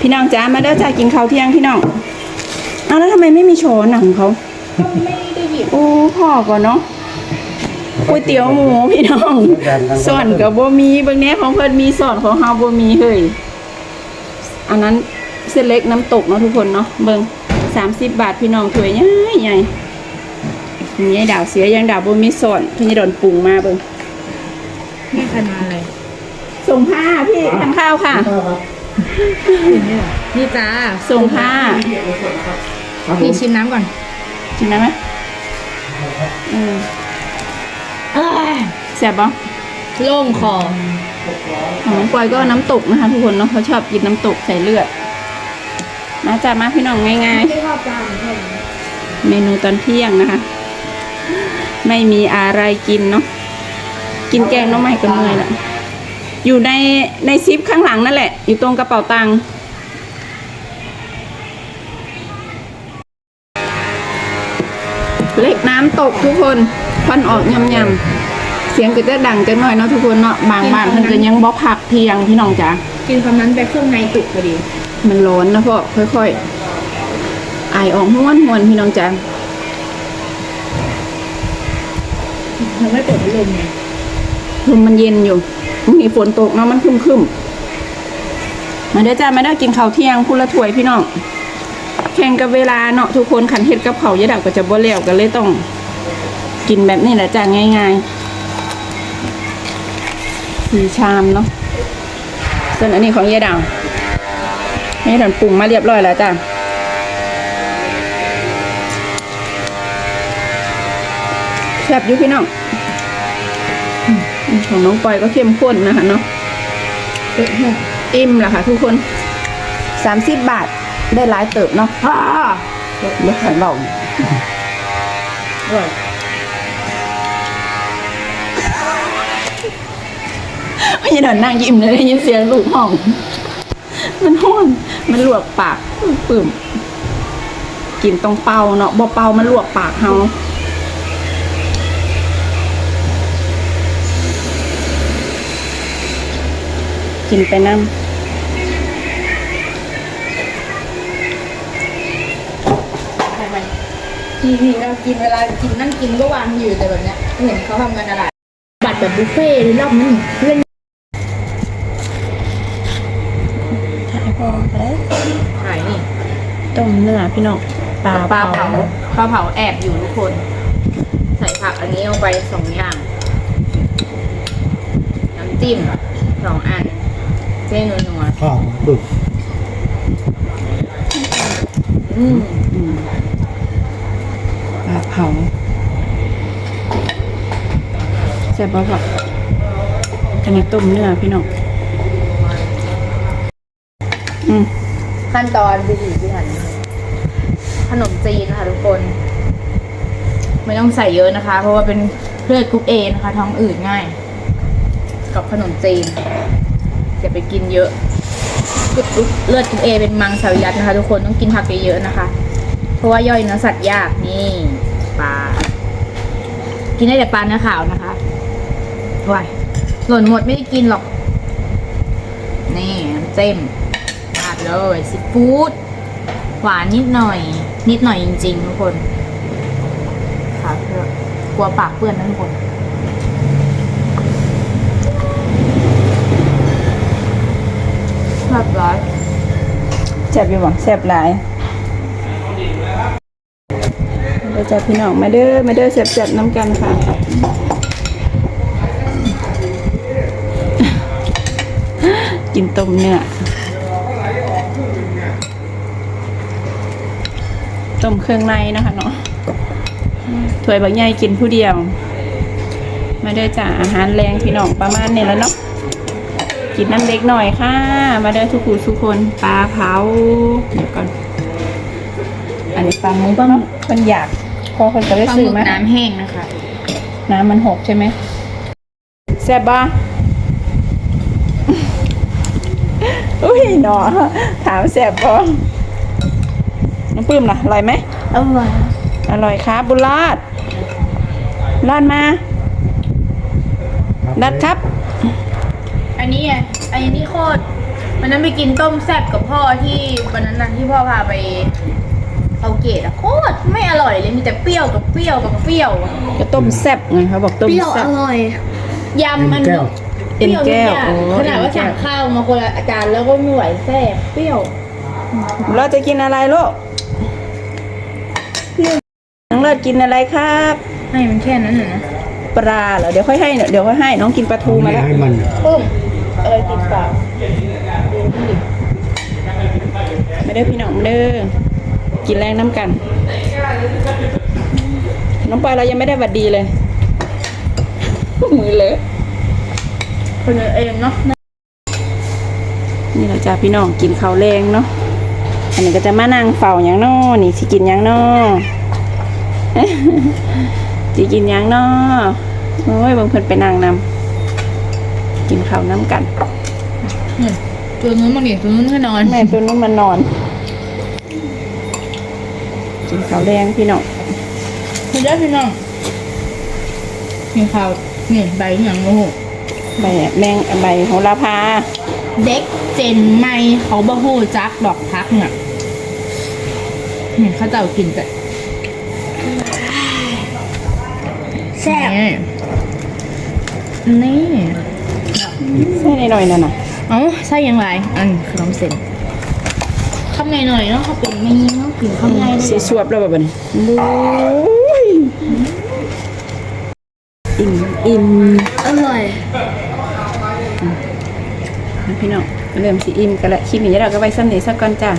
พี่น้องจ้ามาเด้อจ้ากินข้าวเที่ยงพี่น้องเอาแล้วทำไมไม่มีช้อนอะของเขาไม่ได้หยิบโอ้พ่อก่อนเนาะก๋วยเตี๋ยวหมูพี่น้องส่วนกับบ่มีเบางแหน่ของเพิ่นมีส่วนของเฮาบ่มีเฮ้ยอันนั้นเส้นเล็กน้ำตกเนาะทุกคนเนาะเบิ่ง30บาทพี่น้องถ้วยใหญ่ใหญ่ยายดาวเสียยังดาวบ่มีส่วนพี่นี่โดนปรุงมาเบิ่งนี่คณะอะไรส่งผ้าพี่ทานข้าวค่ะ นี่จ้าส่งผ้าพี่ชิมน้ำก่อนชิมได้ไหมเออเอ้ยแซ่บปะโล่งคอของน้องปอยก็น้ำตกนะคะทุกคนเนาะเขาชอบกินน้ำตกใส่เลือด มาจ้ามาพี่น้องง่ายไม่ชอบจานๆเมนูตอนเที่ยงนะคะ ไม่มีอะไรกินเนาะกินแกงหน้องใหม่ก็เมื่อยละ อยู่ในในซิปข้างหลังนั่นแหละ อยู่ตรงกระเป๋าตังค์เล็กน้ำตกทุกคนควันออกยำยำๆเสียงก็จะดังจังหน่อยเนาะทุกคนเนาะบางบ้านเพิ่นก็ยังบ่พักเที่ยงพี่น้องจ๋ากินคำนั้นไปเครื่องในตุกพอดี มันร้อนนะพ่อค่อยๆไอออกห้วนห้วนๆพี่น้องจ๋าเธอไม่เปิดพัดลมไงลมมันเย็นอยู่ มีฝนตกเนาะมันคึมๆมาเด้อจ้ามาเด้อกินข้าวเที่ยงพูละถ้วยพี่น้องแข่งกับเวลาเนาะทุกคนขันเฮ็ดกับเขายายดับก็จะบ่แล้วก็เลยต้อง กินแบบนี้แหละจ้าง่ายๆสี่ชามเนาะส่วนอันนี้ของยายดาวให้ดันปรุงมาเรียบร้อยแล้วจ้าแซ่บอยู่พี่น้อง ของน้องปอยก็เข้มข้นนะคะเนาะเปิดหัวอิ่มละค่ะ ทุกคนสามสิบบาทได้หลายเติบเนาะอ่าเดี๋ยวขันเบาอร่อยพี่เดินนั่งยิ้มเลยได้ยินเสียงลูกห้อง มันห้อนมันลวกปากปึ่มๆกินตรงเป่าเนาะบ่เป่ามันลวกปากเฮา กินไปน้ไปไปจริงๆเรากินเวลากินนั่งกินก็วางอยู่แต่แบบเนี้ยเห็นเขาทำกันอะไรบัตรแบบบุฟเฟ่ต์เลยรอบนั้นเพื่อนำถ่ายพอไปขายนี่ต้มเนื้อพี่น้องปลาปลาเผาปลาเผาแอบอยู่ทุกคน ใส่ผักอันนี้ลงไปสองอย่าง น้ำจิ้มสองอัน เส้นนัวข้าวบึกๆอืมปลาเผาแซ่บบ่พออันนี้ต้มเนื้อพี่น้องอืมขั้นตอนพิถีพิถันขนมจีนค่ะทุกคน ไม่ต้องใส่เยอะนะคะ เพราะว่าเป็นเลือดกรุ๊ปเอนะคะท้องอืดง่าย กับขนมจีนอย่าไป กินเยอะเลือดกรุ๊ปเอเป็นมังสวิรัตนะคะ ทุกคนต้องกินผักเยอะๆนะคะ เพราะว่าย่อยเนื้อสัตว์ยากนี่ปลากินได้แต่ปลาเนื้อขาวนะคะว้ายหล่นหมดไม่ได้กินหรอก นี่เจ้มราดเลยซีฟู้ดหวานนิดหน่อย นิดหน่อยจริงๆทุกคนค่ะเพื่อกลัวปากเปื้อนนะทุกคน เรียบร้อยแซ่บอยู่บ่แซ่บหลายเดี๋ยวจะพี่น้องมาเด้อมาเด้อแซ่บๆน้ำกันค่ะกินต้มเนื้อต้มเครื่องในนะคะเนาะถ้วยบางใหญ่กินผู้เดียว มาเด้อจ้าอาหารแรงพี่น้องประมาณนี้แล้วเนาะ กินน้ำเล็กหน่อยค่ะ มาเด้อทุกผู้ทุกคนปลาเผาเดี๋ยวก่อน อันนี้ปลาหมูบ้างมันอยากพอคนก็ได้ปลาหซื้อมึกมาน้ำแห้งนะคะ น้ำมันหกใช่ไหมแซ่บบ้าอุ้ยหนอถามแซ่บบ่น้ำปื้มล่ะอร่อยไหม อร่อย อร่อยครับบุญรอดรอดมาดัดครับ อันนี้อะอันนี้โคตรวันนั้นไปกินต้มแซ่บกับพ่อที่วันนั้นนะที่พ่อพาไปเอาเกตอะโคตรไม่อร่อยเลยมีแต่เปรี้ยวกับเปรี้ยวกับเปรี้ยวก็ต้มแซ่บไงเขาบอกต้มเปรี้ยวแซ่อบร่อย ยำมันแก้วเอ็นแก้วปรี้ยทุโอ้อย่างขนาดว่าเอ็นแก้วสั่งข้าวมาคนละอาจารย์แล้วก็ไม่ไหวแซ่บเปรี้ยว เราจะกินอะไรลูกน้องเลิศกินอะไรครับ ให้มันแค่นั้นน่ะนะปลาเหรอเดี๋ยวค่อยให้เดี๋ยวค่อยให้น้องกินปลาทูมาแล้วให้มันปึ้ม เอ้ยติดปากไม่ได้อพี่น้องเด้อกินแรงน้ำกัน น้องปอยเรายังไม่ได้หวัดดีเลย มือเลอะคนเองเนาะนี่เราจะพี่น้องกินข้าวแรงเนาะอันนี้ก็จะมานั่งเฝ้าอย่างนอนี่สิกินอย่างนอสิกินอย่างนอโอ้ยเบางเพิ่นไปนั่งนำ กินข้าวน้ำกันเนี่ยตัวนู้นมันดิตัวนู้นก็นอนแม่ตัวนู้นมันนอน กินข้าวแรงพี่น้องคุณได้พี่น้องมีข่าวนี่ใบอย่างโอ้โหใบแมงใบโหระพา เด็กเจนใหม่เขาบ่ฮู้จักดอกพักเนี่ยเห็นเขาเจ้ากินแต่แซ่บนี่ ใส่หน่อยๆนั่นน่ะเอ้าใช่ยังไงอันขนมเส้นคำหน่อยๆเนาะเขาเป็นไม่ยิ่งเนาะกินคำใหญ่สีเลยสวบแล้วแบบนี้บู๊ยอิ่มอิ่มอร่อยนะพี่น้องเริ่มสิอิ่มกันละคลิปนี้เราก็ไว้ซ้ำเนีสักก่อนจ้า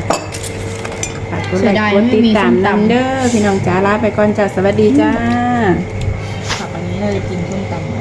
ฝากกดไลค์กดติดตามนำเด้อพี่น้องจ้าลาไปก่อนจ้าสวัสดีจ้าผักอันนี้เราจะกินส้มตำ